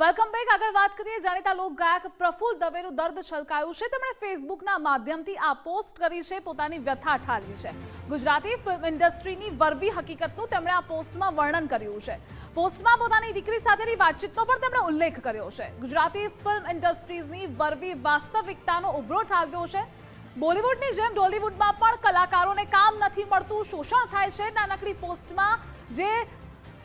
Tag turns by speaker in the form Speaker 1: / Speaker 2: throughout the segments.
Speaker 1: Welcome back. આગળ વાત કરીએ જાણીતા લોક ગાયક પ્રફુલ્લ દવેનું દર્દ છલકાયું છે. તેમણે ફેસબુકના માધ્યમથી આ પોસ્ટ કરી છે. પોતાની વ્યથા ઠાલવી છે. ગુજરાતી ફિલ્મ ઇન્ડસ્ટ્રીની વરવી હકીકતનું તેમણે આ પોસ્ટમાં વર્ણન કર્યું છે. પોસ્ટમાં પોતાની દીકરી સાથેની વાતચીતનો પણ તેમણે ઉલ્લેખ કર્યો છે. ગુજરાતી ફિલ્મ ઇન્ડસ્ટ્રીઝની વરવી વાસ્તવિકતાનો ઉભરો ઠાલવ્યો છે. બોલિવૂડની જેમ ડોલિવૂડમાં પણ કલાકારોને કામ નથી મળતું. શોષણ થાય છે. નાનકડી પોસ્ટમાં જે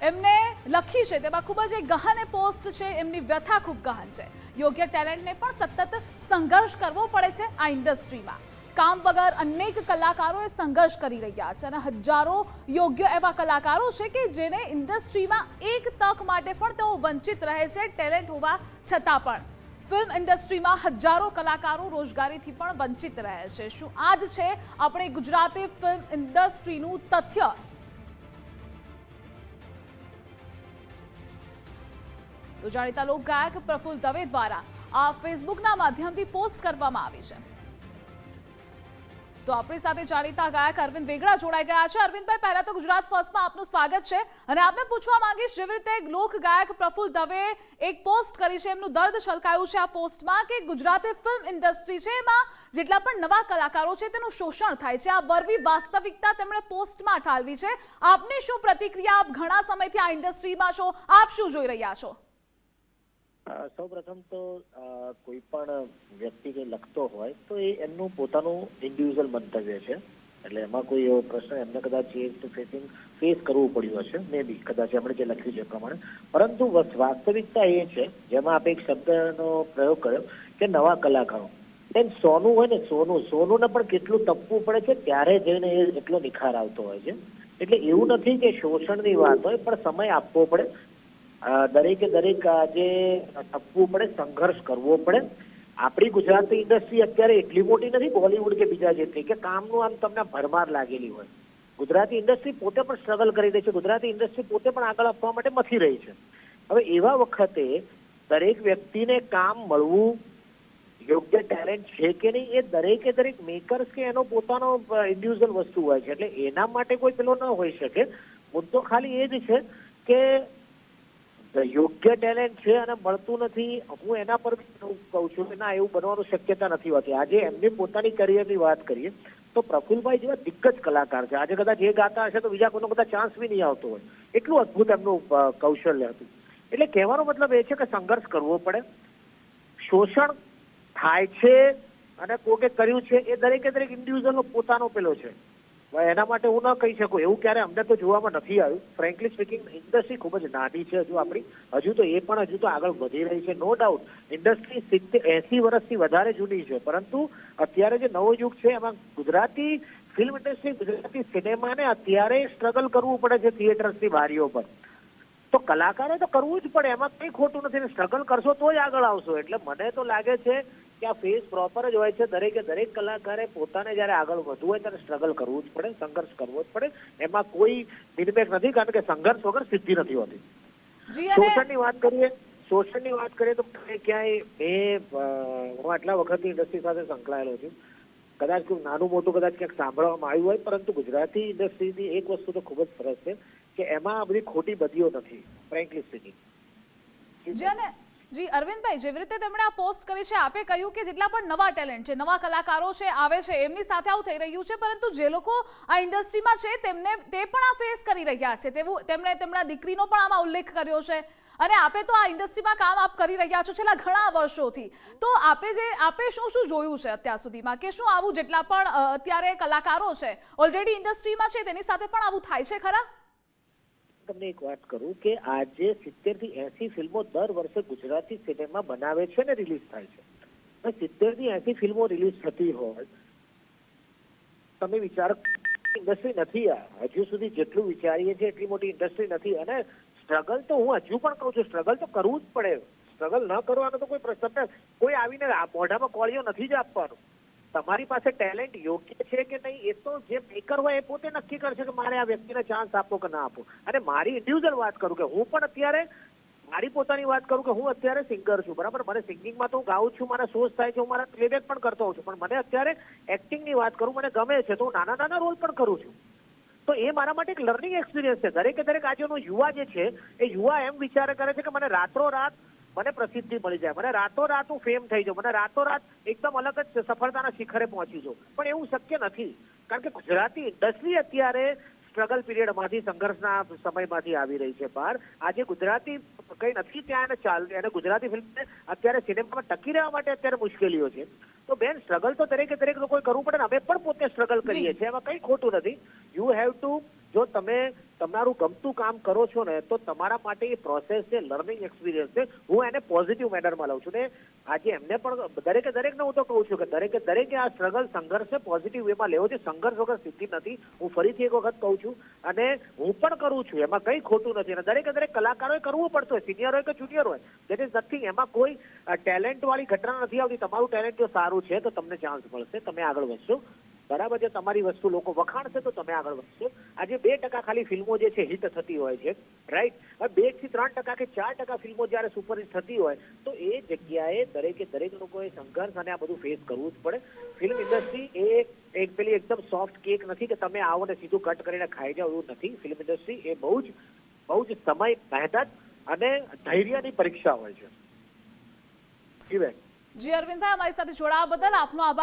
Speaker 1: એમને લખી છે, તેમાં ખૂબ જ એક ગહન પોસ્ટ છે, એમની વ્યથા ખૂબ ગહન છે. યોગ્ય ટેલેન્ટને પણ સતત સંઘર્ષ કરવો પડે છે આ ઇન્ડસ્ટ્રીમાં. કામ વગર અનેક કલાકારો એ સંઘર્ષ કરી રહ્યા છે અને હજારો યોગ્ય એવા કલાકારો છે કે જેને ઇન્ડસ્ટ્રીમાં એક તક માટે પણ તેઓ વંચિત રહે છે, ટેલેન્ટ હોવા છતાં પણ. ફિલ્મ ઇન્ડસ્ટ્રીમાં હજારો કલાકારો રોજગારીથી પણ વંચિત રહે છે. શું આ છે, આપણે ગુજરાતી ફિલ્મ ઇન્ડસ્ટ્રીનું તથ્ય? તો જાણીતા લોક ગાયક પ્રફુલ દવે દ્વારા આ ફેસબુકના માધ્યમથી પોસ્ટ કરવામાં આવી છે. તો આપણી સાથે જાણીતા ગાયક અરવિંદ વેગડા જોડાઈ ગયા છે. અરવિંદભાઈ, પહેલા તો ગુજરાત ફર્સ્ટમાં આપનું સ્વાગત છે અને આપને પૂછવા માંગીશ, જેવી રીતે લોક ગાયક પ્રફુલ દવે એક પોસ્ટ કરી છે, એમનું દર્દ છલકાયું છે આ પોસ્ટમાં કે ગુજરાતી ફિલ્મ ઇન્ડસ્ટ્રી છે, એમાં જેટલા પણ નવા કલાકારો છે, તેનું શોષણ થાય છે. આ વરવી વાસ્તવિકતા તેમણે પોસ્ટમાં ઠાલવી છે. આપની શું પ્રતિક્રિયા? આપ ઘણા સમયથી આ ઇન્ડસ્ટ્રીમાં છો. આપ શું જોઈ રહ્યા છો?
Speaker 2: સૌ પ્રથમ તો કોઈ પણ વ્યક્તિ જે લખતો હોય, તો એ એમનું પોતાનું ઇન્ડિવિજ્યુઅલ મંતવ્ય છે. એટલે એમાં કોઈ એવો પ્રશ્ન એમને કદાચ એ ફેસિંગ ફેસ કરવું પડ્યું હશે મે બી કદાચ એમણે જે લખ્યું છે પ્રમાણે. પરંતુ વાસ્તવિકતા એ છે, જેમાં આપણે એક શબ્દનો પ્રયોગ કર્યો, કે નવા કલાકારો. એમ સોનું હોય ને, સોનું, સોનુંને પણ કેટલું તપવું પડે છે, ત્યારે જઈને એ એટલો નિખાર આવતો હોય છે. એટલે એવું નથી કે શોષણની વાત હોય, પણ સમય આપવો પડે દરેકે દરેક આજે ટપવું પડે, સંઘર્ષ કરવો પડે. આપણી ગુજરાતી ઇન્ડસ્ટ્રી અત્યારે એટલી મોટી નથી, બોલિવૂડ કે બીજા જેટલી કે કામનું આમ તમને ભરમાર લાગેલી હોય. ગુજરાતી ઇન્ડસ્ટ્રી પોતે પણ સ્ટ્રગલ કરી રહી છે. ગુજરાતી ઇન્ડસ્ટ્રી પોતે પણ આગળ આપવા માટે મથી રહી છે. હવે એવા વખતે દરેક વ્યક્તિને કામ મળવું, યોગ્ય ટેલેન્ટ છે કે નહીં, એ દરેકે દરેક મેકર્સ કે એનો પોતાનો ઇન્ડિવિજ્યુઅલ વસ્તુ હોય છે. એટલે એના માટે કોઈ પેલો ન હોઈ શકે. મુદ્દો ખાલી એ જ છે કે યોગ્ય ટેલેન્ટ છે અને મળતું નથી, હું એના પર બી કહું છું કે ના, એવું બનવાનું શક્યતા નથી હોતી. આજે એમની પોતાની કરિયરની વાત કરીએ, તો પ્રફુલભાઈ જેવા દિગ્ગજ કલાકાર છે. આજે કદાચ એ ગાતા હશે તો બીજા કોઈનો કદાચ ચાન્સ બી નહીં આવતો હોય. એટલું અદ્ભુત એમનું કૌશલ્ય હતું. એટલે કહેવાનો મતલબ એ છે કે સંઘર્ષ કરવો પડે. શોષણ થાય છે અને કોકે કર્યું છે એ દરેકે દરેક ઇન્ડિવિજ્યુઅલનો પોતાનો પેલો છે. એના માટે હું ન કહી શકું. એવું ક્યારે અમને તો જોવામાં નથી આવ્યું. ફ્રેન્કલી સ્પીકિંગ ઇન્ડસ્ટ્રી ખૂબ જ નાની છે હજુ આપણી. હજુ તો એ પણ હજુ તો આગળ વધી રહી છે નો ડાઉટ ઇન્ડસ્ટ્રી સિત્તેર, એસી વર્ષથી વધારે જૂની છે. પરંતુ અત્યારે જે નવો યુગ છે, એમાં ગુજરાતી ફિલ્મ ઇન્ડસ્ટ્રી ગુજરાતી સિનેમાને અત્યારે સ્ટ્રગલ કરવું પડે છે થિયેટર્સની બારીઓ પર. તો કલાકારે તો કરવું જ પડે. એમાં કંઈ ખોટું નથી. સ્ટ્રગલ કરશો તો જ આગળ આવશો. એટલે મને તો લાગે છે કે આ ફેઝ પ્રોપર જ હોય છે. દરેકે દરેક કલાકારે પોતાને જ્યારે આગળ વધવું હોય ત્યારે સ્ટ્રગલ કરવું જ પડે સંઘર્ષ કરવો જ પડે. એમાં કોઈ નિર્ભેક નથી કારણ કે સંઘર્ષ વગર સિદ્ધિ નથી હોતી. શોષણની વાત કરીએ શોષણની વાત કરીએ તો ક્યાંય મેં હું આટલા વખત ઇન્ડસ્ટ્રી સાથે સંકળાયેલો છું. કદાચ કોઈ નાનું મોટું કદાચ ક્યાંક સાંભળવામાં આવ્યું હોય પરંતુ ગુજરાતી ઇન્ડસ્ટ્રીની એક વસ્તુ તો ખૂબ જ સરસ છે કે એમાં બધી ખોટી બધીઓ નથી ફ્રેન્કલી સ્પીકિંગ
Speaker 1: જી, અરવિંદભાઈ, જેવી રીતે તેમણે આ પોસ્ટ કરી છે, આપે કહ્યું કે જેટલા પણ નવા ટેલેન્ટ છે, નવા કલાકારો છે, આવે છે, એમની સાથે આવું થઈ રહ્યું છે, પરંતુ જે લોકો આ ઇન્ડસ્ટ્રીમાં છે, તેમને તે પણ આ ફેસ કરી રહ્યા છે. તેવું, તેમણે તેમના દીકરીનો પણ આમાં ઉલ્લેખ કર્યો છે. અને આપે તો આ ઇન્ડસ્ટ્રીમાં કામ આપ કરી રહ્યા છો છેલ્લા ઘણા વર્ષોથી. તો આપે જે, આપે શું શું જોયું છે અત્યાર સુધીમાં? કે શું આવું જેટલા પણ અત્યારે કલાકારો છે ઓલરેડી ઇન્ડસ્ટ્રીમાં છે, તેની સાથે પણ આવું થાય છે ખરા?
Speaker 2: તમને એક વાત કરું કે આજે સિત્તેરથી એસી ફિલ્મો દર વર્ષે ગુજરાતી સિનેમા બનાવે છે ને રિલીઝ થાય છે. સિત્તેરથી એસી ફિલ્મો રિલીઝ થતી હોય, તમે વિચારો ઇન્ડસ્ટ્રી નથી આ. હજુ સુધી જેટલું વિચારીએ છીએ, એટલી મોટી ઇન્ડસ્ટ્રી નથી. અને સ્ટ્રગલ તો હું હજુ પણ કહું છું સ્ટ્રગલ તો કરવું જ પડે. સ્ટ્રગલ ન કરવાનો તો કોઈ પ્રશ્ન કોઈ આવીને મોઢામાં કોળીઓ નથી જ આપવાનું. તમારી પાસે ટેલેન્ટ યોગ્ય છે કે નહીં, એ તો જે મેકર હોય એ પોતે નક્કી કરશે કે મારે આ વ્યક્તિને ચાન્સ આપવો કે ના આપવો. અને મારી ઇન્ડિવિજ્યુઅલ વાત કરું કે હું પણ અત્યારે, મારી પોતાની વાત કરું કે હું અત્યારે સિંગર છું, બરાબર? મને સિંગિંગમાં તો હું ગાઉં છું મારા શોઝ થાય છે, હું મારા પ્લેબેક પણ કરતો હોઉં છું, પણ મને અત્યારે એક્ટિંગની વાત કરું, મને ગમે છે, તો હું નાના નાના રોલ પણ કરું છું. તો એ મારા માટે એક લર્નિંગ એક્સપિરિયન્સ છે. દરેકે દરેક આજેનો યુવા જે છે, એ યુવા એમ વિચાર કરે છે કે મને રાત્રો રાત મને પ્રસિદ્ધિ મળી જાય. મને રાતોરાત હું ફેમ થઈ જાઉં. મને રાતોરાત એકદમ અલગ જ સફળતાના શિખરે પહોંચી જાઉં. પણ એવું શક્ય નથી. કારણ કે ગુજરાતી ઇન્ડસ્ટ્રી અત્યારે સ્ટ્રગલ પીરિયડમાંથી સંઘર્ષના સમયમાંથી આવી રહી છે બહાર. આજે ગુજરાતી કંઈ નથી ત્યાં એને ચાલ એને ગુજરાતી ફિલ્મને અત્યારે સિનેમામાં ટકી રહેવા માટે અત્યારે મુશ્કેલીઓ છે. તો બેન સ્ટ્રગલ તો દરેકે દરેક લોકોએ કરવું પડે ને. અમે પણ પોતે સ્ટ્રગલ કરીએ છીએ. એમાં કંઈ ખોટું નથી. યુ હેવ ટુ જો તમે તમારું ગમતું કામ કરો છો ને, તો તમારા માટે એ પ્રોસેસ છે લર્નિંગ એક્સપિરિયન્સ છે. હું એને પોઝિટિવ મેનરમાં લઉં છું. ને આજે એમને પણ દરેકે દરેકને હું તો કહું છું કે દરેકે દરેકે આ સ્ટ્રગલ સંઘર્ષ છે પોઝિટિવ વેમાં લેવો છે. સંઘર્ષ વગર સિદ્ધિ નથી. હું ફરીથી એક વખત કહું છું અને હું પણ કરું છું. એમાં કંઈ ખોટું નથી. અને દરેકે દરેક કલાકારોએ કરવું પડતું હોય સિનિયર હોય કે જુનિયર હોય. દેટ નથિંગ એમાં કોઈ ટેલેન્ટ વાળી ઘટના નથી આવતી. તમારું ટેલેન્ટ જો સારું છે, તો તમને ચાન્સ મળશે. તમે આગળ વધશો. બરાબર છે? તમારી વસ્તુ લોકો વખાણશે તો તમે આગળ વધશો. આજે બે ટકા ખાલી ફિલ્મો જે છે હિટ થતી હોય છે રાઈટ હવે બેથી ત્રણ ટકા કે ચાર ટકા ફિલ્મો જ્યારે સુપરહિટ થતી હોય, તો એ જગ્યાએ દરેકે દરેક લોકોએ સંઘર્ષ અને આ બધું ફેસ કરવું જ પડે. ફિલ્મ ઇન્ડસ્ટ્રી એ એક પેલી એકદમ સોફ્ટ કેક નથી કે તમે આવો ને સીધું કટ કરીને ખાઈ જાઓ એવું નથી. ફિલ્મ ઇન્ડસ્ટ્રી એ બહુ જ બહુ જ સમય, મહેનત અને ધૈર્યની પરીક્ષા હોય છે.
Speaker 1: જી અરવિંદભાઈ, અમારી સાથે જોડાવા બદલ આપનો આભાર.